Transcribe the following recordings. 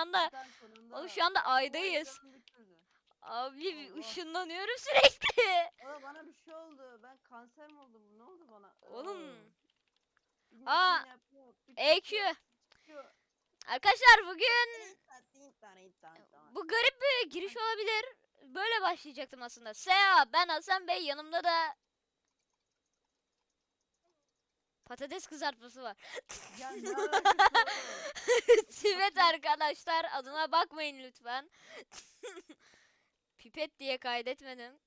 anda oğlum şu anda aydayız. Abi ışınlanıyorum sürekli. Oğlum bana bir şey oldu. Ben kanser mi oldum? Ne oldu bana? Oğlum. Aa, EQ. Arkadaşlar bugün bu garip bir giriş olabilir. Böyle başlayacaktım aslında. Seha ben Hasan Bey yanımda da patates kızartması var. Ya ne alakası var oğlum? Tibet arkadaşlar adına bakmayın lütfen. Pipet diye kaydetmedim.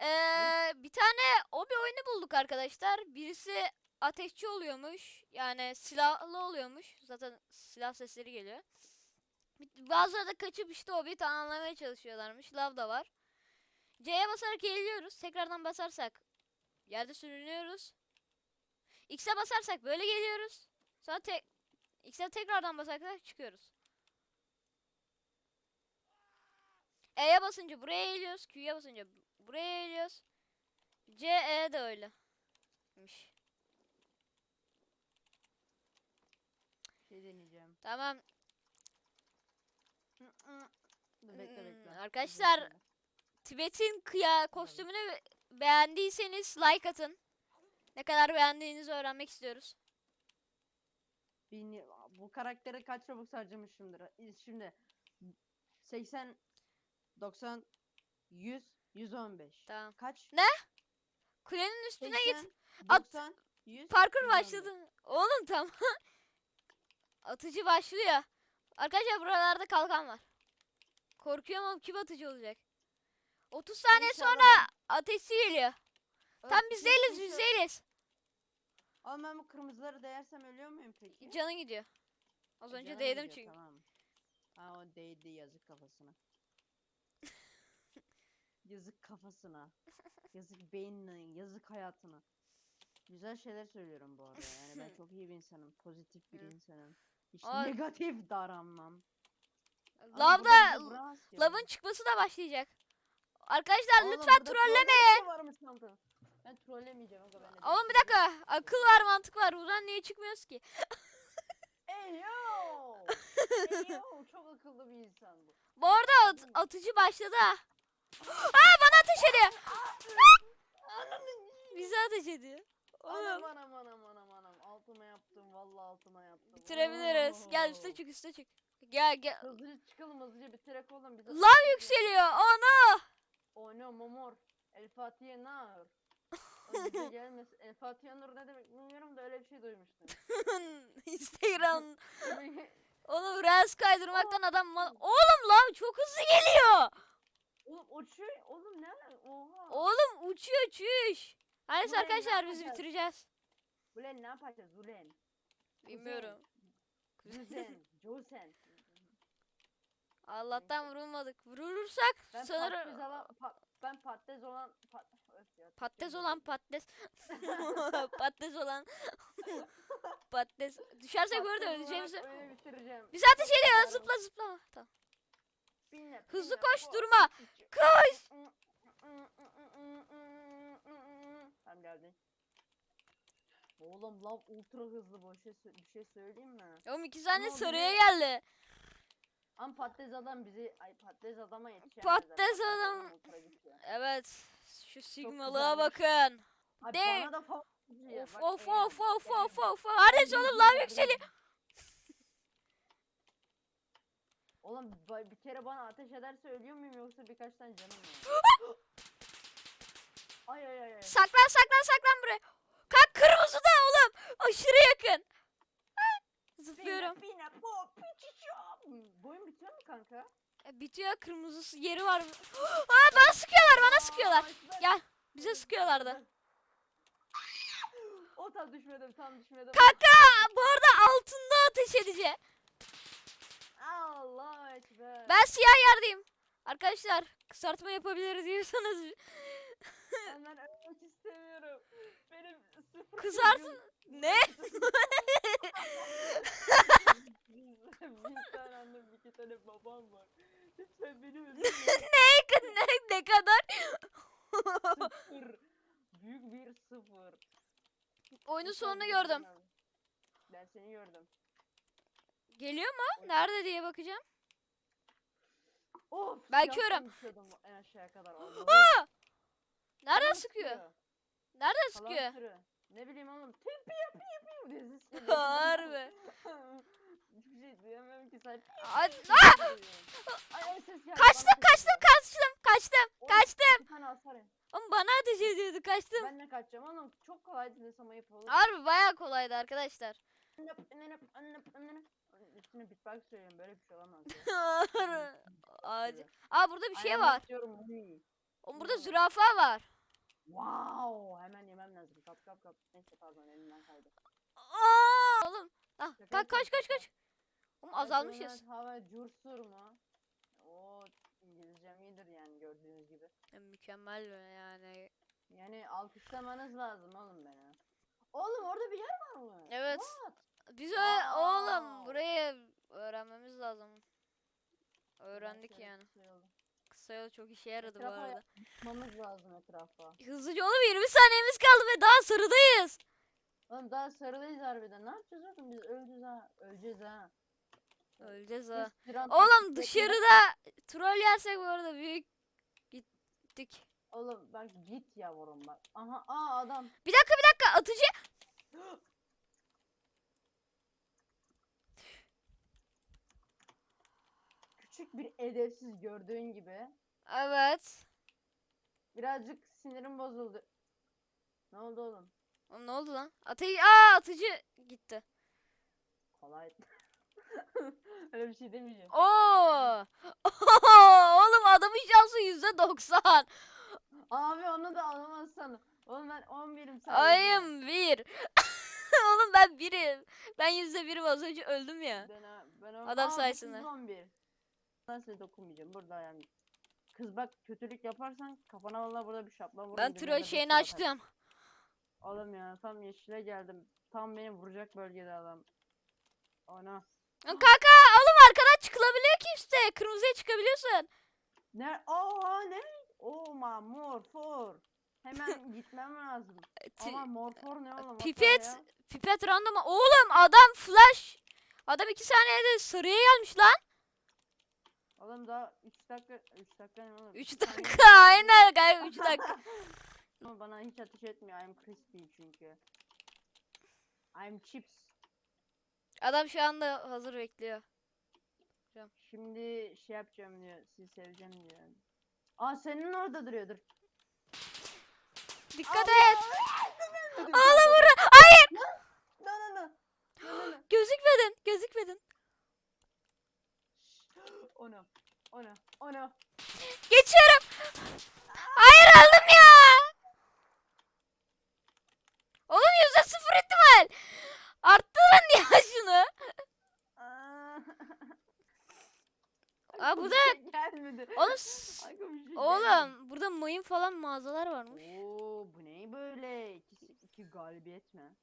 Ee, bir tane o bir oyunu bulduk arkadaşlar. Birisi ateşçi oluyormuş. Yani silahlı oluyormuş. Zaten silah sesleri geliyor. Bazıları da kaçıp işte o bir tamamlamaya çalışıyorlarmış. Lav da var. C'ye basarak geliyoruz. Tekrardan basarsak yerde sürünüyoruz. X'e basarsak böyle geliyoruz. Sonra tek X'e tekrardan basarsak çıkıyoruz. E'ye basınca buraya eğiliyoruz. Q'ya basınca bu- buraya eğiliyoruz. C, E de öyle. Miş. Şey deneyeceğim. Tamam. Dur bekle Hmm, bekle. arkadaşlar. Tibet'in kıya kostümünü be- beğendiyseniz like atın. Ne kadar beğendiğinizi öğrenmek istiyoruz. Bin, bu karaktere kaç Robux harcamışımdır? Şimdi 80 90 100 115. Tamam. Kaç? Kulenin üstüne 80, git. At. 90 100 Parkur 115. başladı. Oğlum tamam. Atıcı başlıyor. Arkadaşlar buralarda kalkan var. Korkuyorum ama kim atıcı olacak? 30 saniye sonra ateşi geliyor. Tam biz değiliz biz değiliz. Ama ben bu kırmızıları değersem ölüyor muyum peki? Canı gidiyor. Az önce Canım değdim gidiyor, çünkü. Tamam. Ha o değdi yazık kafasına. yazık kafasına. Yazık beynine, yazık hayatına. Güzel şeyler söylüyorum bu arada. Yani ben çok iyi bir insanım. Pozitif bir insanım. Hiç Aa. negatif davranmam. Ama Lavda lavın oğlum. çıkması da başlayacak. Arkadaşlar Oğlum lütfen trolleme kanka. Ben trollemeyeceğim aga ben de Oğlum bir dakika. Akıl var mantık var. Buradan niye çıkmıyoruz ki? Ey yo! Ey yo! Çok akıllı bir insan bu. Bu arada at- atıcı başladı ha. Aa bana ateş ediyor. Ananı Bize ateş ediyor. Anam Oğlum anam anam anam anam altıma yaptım vallahi altıma yaptım. bitirebiliriz. Gel üste çık üste çık. Gel gel. Hızlıca çıkalım hızlıca bitirek oğlum bize. Lav yükseliyor. Ana. No momor. El Fatiha nar. Bize gelmez. El Fatiha nur ne demek bilmiyorum da öyle bir şey duymuştum. Instagram. Oğlum reels kaydırmaktan adam mal- Oğlum lav çok hızlı geliyor. oğlum uçuyor. Oğlum ne? Oha. Oğlum uçuyor çüş. Neyse Ulan ne arkadaşlar biz yapacağız? bitireceğiz. Ulen ne yapacağız ulen? Bilmiyorum. Güzel. Josen. Allah'tan vurulmadık. Vurulursak Ben sanırım patates alan, pa- ben patates olan pat, ya, patates olan patates. patates olan patates. Düşersek bu arada öleceğimizi. Bizi ateş ediyor. Yarım. Zıpla zıpla. Tamam. Binle, Hızlı binle, koş, ko- durma. Koş. Tamam geldin. Oğlum lav ultra hızlı bu şey bir şey söyleyeyim mi? Oğlum iki saniye Ama sarıya geldi. Ama patates adam bizi ay patates adama yetişemez. Patates adam. Evet. Şu sigmalığa bakın. Ay De- bana da fa- diye, Of of of of of of. Hadi oğlum yerden- yükseliyor. Oğlum bir kere bana ateş ederse ölüyor muyum yoksa birkaç tane canım mı? ay ay ay ay. Saklan saklan saklan buraya. Kalk kırmızı da oğlum. Aşırı yakın. Ah, Zıplıyorum. Pine, pine, po, piçiço. Boyun bitiyor mu kanka? E, Bitiyor kırmızısı yeri var? Aa bana sıkıyorlar bana sıkıyorlar. Gel bize sıkıyorlardı. O tam düşmedim tam düşmedim. Kanka bu arada altında ateş edici. Allah ekber. Ben siyah yerdeyim. Arkadaşlar kısaltma yapabiliriz diyorsanız ben ölmek istemiyorum. Benim sıfır Kızartın- ne? bir tane annem bir iki tane babam var. Lütfen beni öldürme. ne, ne, ne kadar? sıfır. Büyük bir sıfır. Oyunun Lütfen sonunu beni gördüm. öldürme. Ben seni gördüm. Geliyor mu? Nerede diye bakacağım. Of. Ben körüm. düşüyordum en aşağıya kadar. Aa! Allah'ım. Nereden Halam sıkıyor? Nereden Halam sıkıyor? Ne bileyim oğlum. Diye ses geliyor. Harbi. Hiçbir şey duyamıyorum ki sen. Ay, Ay ay ses geldi. Kaçtım kaçtım kaçtım kaçtım kaçtım. Bir tane hasar. Oğlum bana ateş ediyordu kaçtım. Ben de kaçacağım oğlum. Çok kolaydı desem ayıp olur. Harbi bayağı kolaydı arkadaşlar. Üstüne beatbox söylüyorum böyle bir şey olamaz ya. Aa burada bir şey am var. mommy. Oğlum burada zürafa var. Wow, hemen yemem lazım. Kap kap kap. Neyse pardon elimden kaydı. Aa! Oğlum. Ah, Şaka kaç kaç yapıyorum, kaç şaka. kaç. Oğlum azalmışız. Hava cursur mu? O İngilizcem iyidir yani gördüğünüz gibi. Ya, Mükemmel yani. Yani alkışlamanız lazım oğlum beni. Oğlum orada bir yer var mı? Evet. What? Biz öyle oğlum burayı öğrenmemiz lazım. Öğrendik yani. kısa yolu. Kısa yol çok işe yaradı bu Etrafa arada. Bakmamız lazım etrafa. Hızlıca oğlum 20 saniyemiz kaldı ve daha sarıdayız. Oğlum daha sarıdayız harbiden. Ne yapacağız oğlum biz öleceğiz ha. Öleceğiz ha. Öleceğiz ha. Oğlum dışarıda troll yersek bu arada büyük gittik. Oğlum bak git yavrum bak. Aha aa adam. Bir dakika bir dakika atıcı. Küçük bir edepsiz gördüğün gibi. Evet. Birazcık sinirim bozuldu. Ne oldu oğlum? Oğlum ne oldu lan? Atıcı, aa atıcı gitti. Kolay. Öyle bir şey demeyeceğim. Oo. Oğlum adamın şansı yüzde doksan. Abi onu da alamazsan. Oğlum ben 11'im sen. Ayım bir. Oğlum ben birim. Ben yüzde birim az önce öldüm ya. Ben, ben o- Adam Aa, sayesinde. 911. Ben size dokunmayacağım. Burada yani. Kız bak kötülük yaparsan kafana vallahi burada bir şapla vururum. Ben bir şeyini açtım. Oğlum ya tam yeşile geldim. Tam beni vuracak bölgede adam. Ona. Kanka oğlum arkadan çıkılabiliyor ki işte. Kırmızıya çıkabiliyorsun. Ne? Oha ne? Oha morfor. Hemen gitmem lazım. Ti- Ama morfor ne oğlum? Pipet, pipet random. Oğlum adam flash. Adam iki saniyede sarıya gelmiş lan. Oğlum daha 3 dakika 3 dakika ne oğlum? 3 Bir saniye dakika aynen galiba 3 dakika. Ama bana hiç ateş etmiyor. I'm crispy çünkü. I'm chips. Adam şu anda hazır bekliyor. Şimdi şey yapacağım diyor. Sizi seveceğim diyor. Aa senin orada duruyordur. Dikkat et. Oğlum vur. Hayır. No no no. No no no. Gözükmedin. Gözükmedin. Ona. Ona. Ona. Geçiyorum. Hayır aldım ya. Oğlum yüzde sıfır ihtimal. Arttırın ya şunu. Aa. Aa, Aklıma bu da- bir şey gelmedi. Oğlum. s- şey. Oğlum burada mayın falan mağazalar varmış. Oo bu ne böyle? İkisi iki galibiyet mi?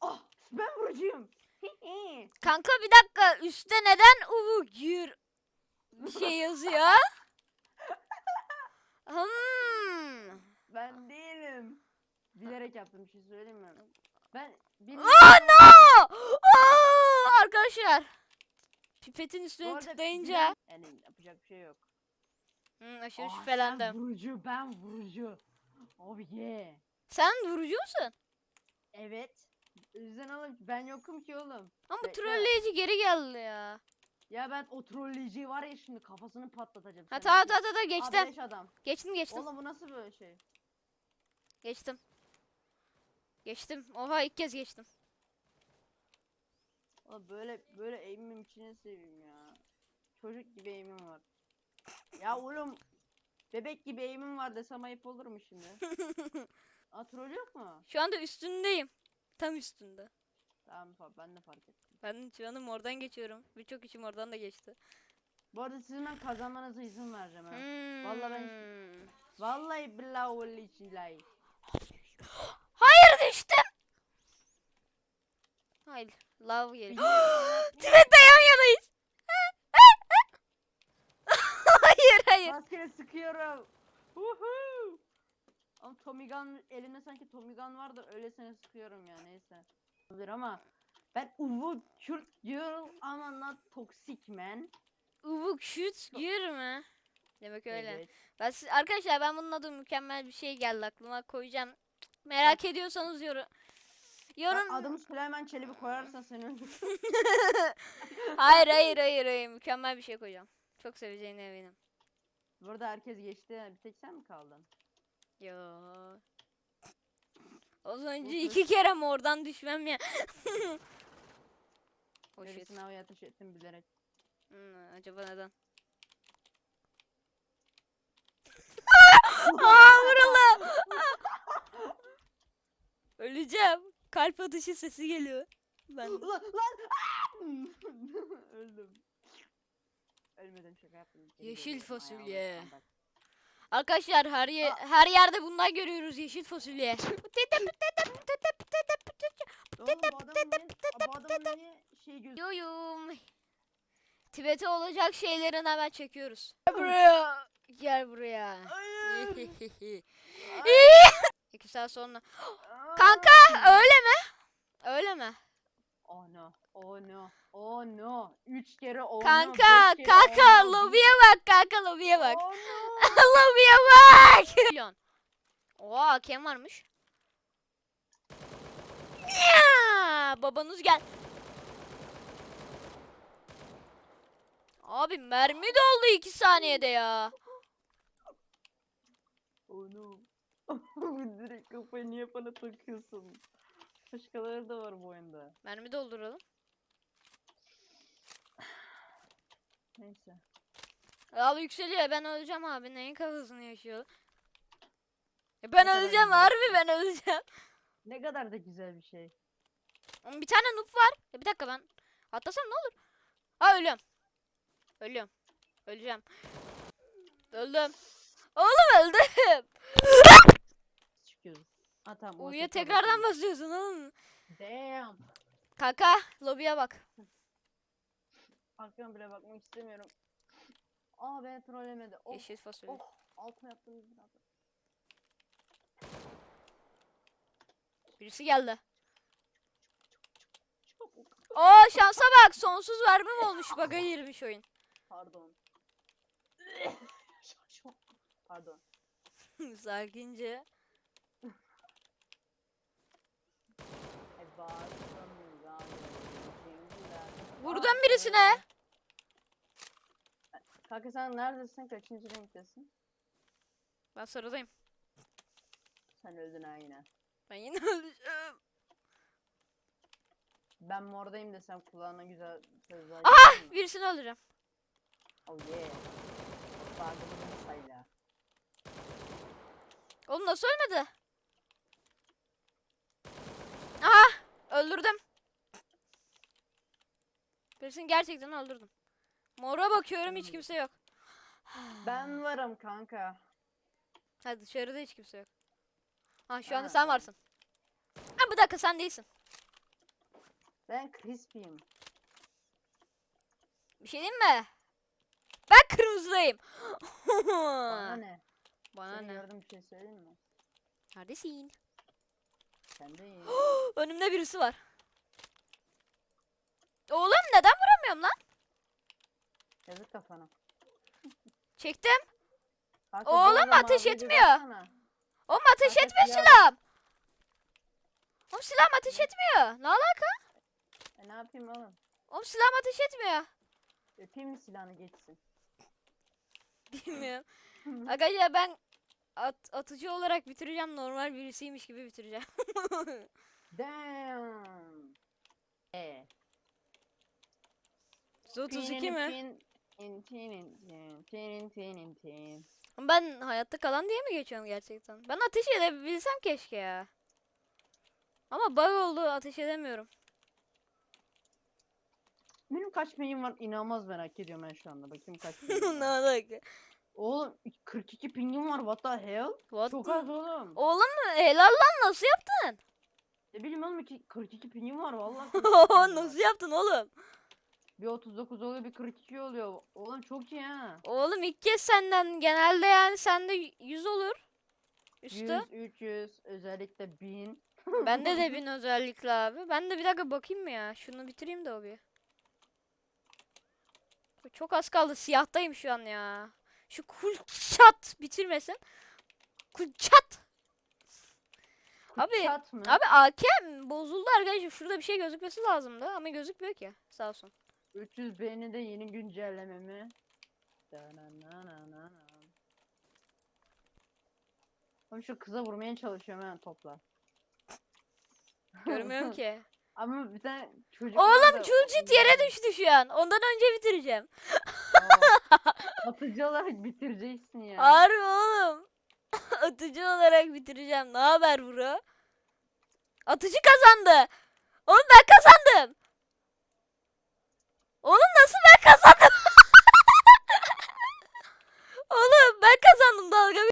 Ah ben vurucuyum. Kanka bir dakika üstte neden uvu gir bir şey yazıyor? Hmm. ben değilim. Bilerek yaptım bir şey söyleyeyim mi? Ben Aa no! Aa, arkadaşlar. Pipetin Bu üstüne arada tıklayınca bilen- yani yapacak bir şey yok. Hı, aşırı Aa, Sen şüphelendim. vurucu ben vurucu. Oh yeah. Sen vurucu musun? Evet. O yüzden oğlum ben yokum ki oğlum. Ama bu Bekle. trolleyici geri geldi ya. Ya ben o trolleyiciyi var ya şimdi kafasını patlatacağım. Ha senin tamam tamam tamam geçtim. Adam. Geçtim geçtim. Oğlum bu nasıl böyle şey? Geçtim. Geçtim. Oha ilk kez geçtim. Oğlum böyle böyle eğimim içine seveyim ya. Çocuk gibi eğimim var. Ya oğlum bebek gibi eğimim var desem ayıp olur mu şimdi? Aa troll yok mu? Şu anda üstündeyim. Tam üstünde. Tamam ben de fark ettim. Ben şu anda oradan geçiyorum. Birçok işim oradan da geçti. Bu arada sizin ben kazanmanıza izin vereceğim ha. Vallahi ben- Hmm. Vallahi billahi vallahi Hayır düştüm. Hayır. Love geliyor. Tibet'te yan yanayız. hayır hayır. Maskeye sıkıyorum. Uhu. Ama Tommy Gun elimde sanki Tommy Gun var da öylesine sıkıyorum ya neyse. Olabilir ama ben Uvu Kürt girl ama not toxic man. Uvuk şut girme. Demek öyle. Evet. Ben siz, arkadaşlar ben bunun adı mükemmel bir şey geldi aklıma koyacağım. Merak ediyorsanız yorum Bak, Adımı Süleyman Çelebi koyarsan seni öldürürüm. Hayır hayır hayır hayır mükemmel bir şey koyacağım. Çok seveceğine eminim. Burada herkes geçti. Bir tek sen mi kaldın? Yo. Az önce iki kere mi oradan düşmem ya. oh shit. Gerisini havaya ateş ettim bilerek. Hmm, acaba neden? Aa vuruldu. Öleceğim. Kalp atışı sesi geliyor. Ben Lan lan! Aa! Öldüm. Ölmedim şaka yaptım. Yeşil fasulye. Arkadaşlar her ye- her yerde bunlar görüyoruz yeşil fasulye. Oğlum bu adamın niye, bu adamın niye şey gözü... Yoyum. Tibet'e olacak şeylerin hemen çekiyoruz. Gel buraya. Gel buraya. İki saat sonra. Kanka öyle mi? Öyle mi? Oh no. Oh no. Oh no. Üç kere oh no. Kanka, beş kere kanka oh no, lobiye bak kanka lobiye bak. Oh no. lobiye bak. Milyon. Oha hakem varmış. Ya, babanız gel. Abi mermi doldu iki saniyede ya. Oh no. Direkt kafayı niye bana takıyorsun? Başkaları da var bu oyunda. Mermi dolduralım. Neyse. Al yükseliyor ben öleceğim abi neyin kafasını yaşıyor. Ya ben Ne öleceğim harbi ben öleceğim. Ne kadar da güzel bir şey. Bir tane noob var. Ya bir dakika ben atlasam ne olur? Ha ölüyorum. Ölüyorum. Öleceğim. Öldüm. Oğlum öldüm. Çıkıyoruz. Ha tamam. U'ya tekrardan bakıyorum. basıyorsun oğlum. Damn. Kaka lobiye bak. Arkama bile bakmak istemiyorum. Aa beni trollemedi. Oh, Yeşil fasulye. oh. Altıma yaptım biraz. Birisi geldi. Oo şansa bak. Sonsuz vermem olmuş. Baga girmiş oyun. Pardon. Pardon. Sakince. E bağırdım Vurdum birisine. Kanka sen neredesin? Kaçıncı renktesin? Ben sarıdayım. Sen öldün ha yine. Ben yine öleceğim. Ben mordayım desem kulağına güzel sözler. Mi? Birisini öldüreceğim. Oh yeah. Bağırdım sayla. Oğlum nasıl ölmedi? Aha! Öldürdüm. Birisini gerçekten öldürdüm. Mora bakıyorum hiç kimse yok. Ben varım kanka. Ha dışarıda hiç kimse yok. Ha şu anda Ha, sen varsın. Ha bir dakika sen değilsin. Ben crispy'yim. Bir şey diyeyim mi? Ben kırmızıdayım. Bana ne? Bana Seni ne? gördüm bir şey söyleyeyim mi? Neredesin? Sen de iyi. Önümde birisi var. Oğlum neden vuramıyorum lan? Yazık kafana. Çektim. Kanka, Oğlum, ateş etmiyor. baksana. Oğlum ateş Kanka, etmiyor siyah- silahım. Oğlum silahım ateş etmiyor. Ne alaka? E ne yapayım oğlum? Oğlum silahım ateş etmiyor. Öpeyim mi silahını geçsin? Bilmiyorum. Arkadaşlar ben at, atıcı olarak bitireceğim. Normal birisiymiş gibi bitireceğim. Damn. E. 32 mi? Tin, tin, tin, tin, tin, tin, tin. Ben hayatta kalan diye mi geçiyorum gerçekten? Ben ateş edebilsem keşke ya. Ama bug oldu ateş edemiyorum. Benim kaç pingim var inanılmaz merak ediyorum ben şu anda. Bakayım kaç pingim ne alaka? Oğlum 42 pingim var what the hell? What? Çok az oğlum. Oğlum helal lan nasıl yaptın? Ne bileyim oğlum iki- 42 pingim var vallahi. 42 pingim var. nasıl yaptın oğlum? Bir 39 oluyor bir 42 oluyor. Oğlum çok iyi ha. Oğlum ilk kez senden genelde yani sende 100 olur. Üstü. 100, 300 özellikle 1000. Bende de bin özellikle abi. Ben de bir dakika bakayım mı ya? Şunu bitireyim de o bir. Çok az kaldı. Siyahtayım şu an ya. Şu kulçat bitirmesin. Kulçat. Abi, Çat mı? Abi AKM bozuldu arkadaşlar. Şurada bir şey gözükmesi lazımdı ama gözükmüyor ki. Sağ olsun. 300 beğeni de yeni güncelleme mi? Dananana. Oğlum şu kıza vurmaya çalışıyorum hemen topla. Görmüyorum ki. Ama bir tane çocuk Oğlum onu yere düştü şu an. Ondan önce bitireceğim. Atıcı olarak bitireceksin ya. Harbi oğlum. Atıcı olarak bitireceğim. Ne haber bro? Atıcı kazandı. Oğlum ben kazandım. Oğlum nasıl ben kazandım?